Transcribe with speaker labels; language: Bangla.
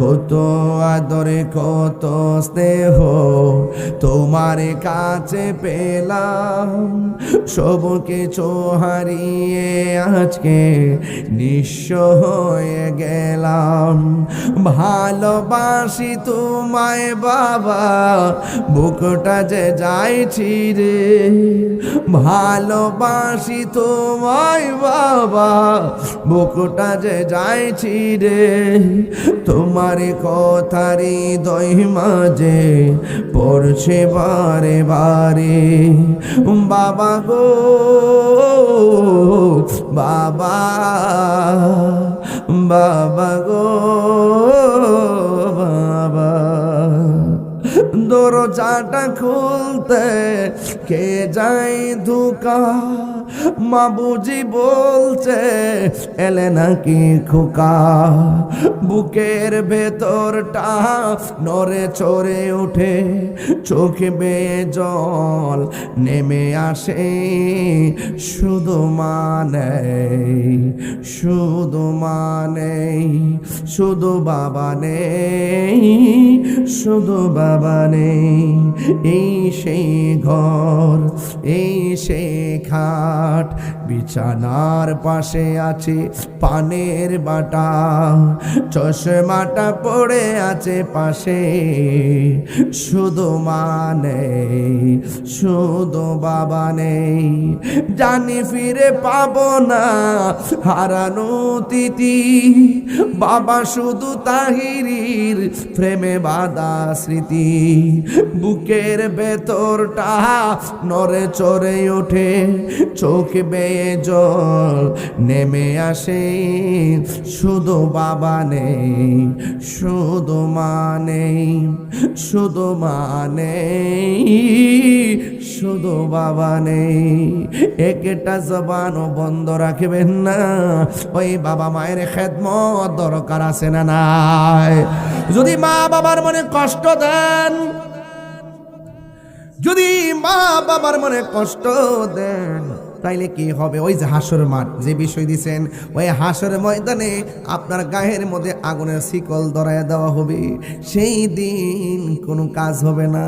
Speaker 1: কত আদরে, কত স্নেহ তোমার কাছে পেলাম। সব কিছু হারিয়ে আজকে নিঃস্ব হয়ে গেলাম। ভালোবাসি তোমায় বাবা, বুকটা যে যাইছি রে। ভালোবাসি তোমায় বাবা, বুকটা যে যাইছি রে। তোমার কথারি দই মাঝে পড়ছে বারে বারে। বাবা গো দরজাটা খুলতে কে যাই ধোকা? মা বুঝি বলছে, এলে নাকি খোকা? বুকের ভেতরটা নরে চড়ে ওঠে, চোখে বেয়ে জল নেমে আসে। শুধু মানে শুধু মানে শুধু বাবা নেই, শুধু বাবা নেই। এই সেই ঘর, এই সেই খাট, বিছানার পাশে আছে পানের বাটা, চশমাটা পড়ে আছে পাশে। শুধু মানে শুধু বাবা নেই, জানি ফিরে পাবো না হারানো তিথি। বাবা শুধু তাহিরির প্রেমে বাদা স্মৃতি বুকের ভেতরটা নরে চড়ে ওঠে, চোখ বেয়ে জল নেমে আসে। শুধু বাবা নেই, শুধু মানে শুধু মানে শুধু বাবা নেই। একটা জবানও বন্ধ রাখবেন না, ওই বাবা মায়ের খেদমত দরকার আছে না নাই? যদি মা বাবার মনে কষ্ট দেন মা বাবার মনে কষ্ট দেন। তাইলে কি হবে? ওই যে হাসর মাঠ, যে বিষয় দিছেন, ওই হাসর ময়দানে আপনার গায়ের মধ্যে আগুনের শিকল ধরায় দেওয়া হবে। সেই দিন কোনো কাজ হবে না।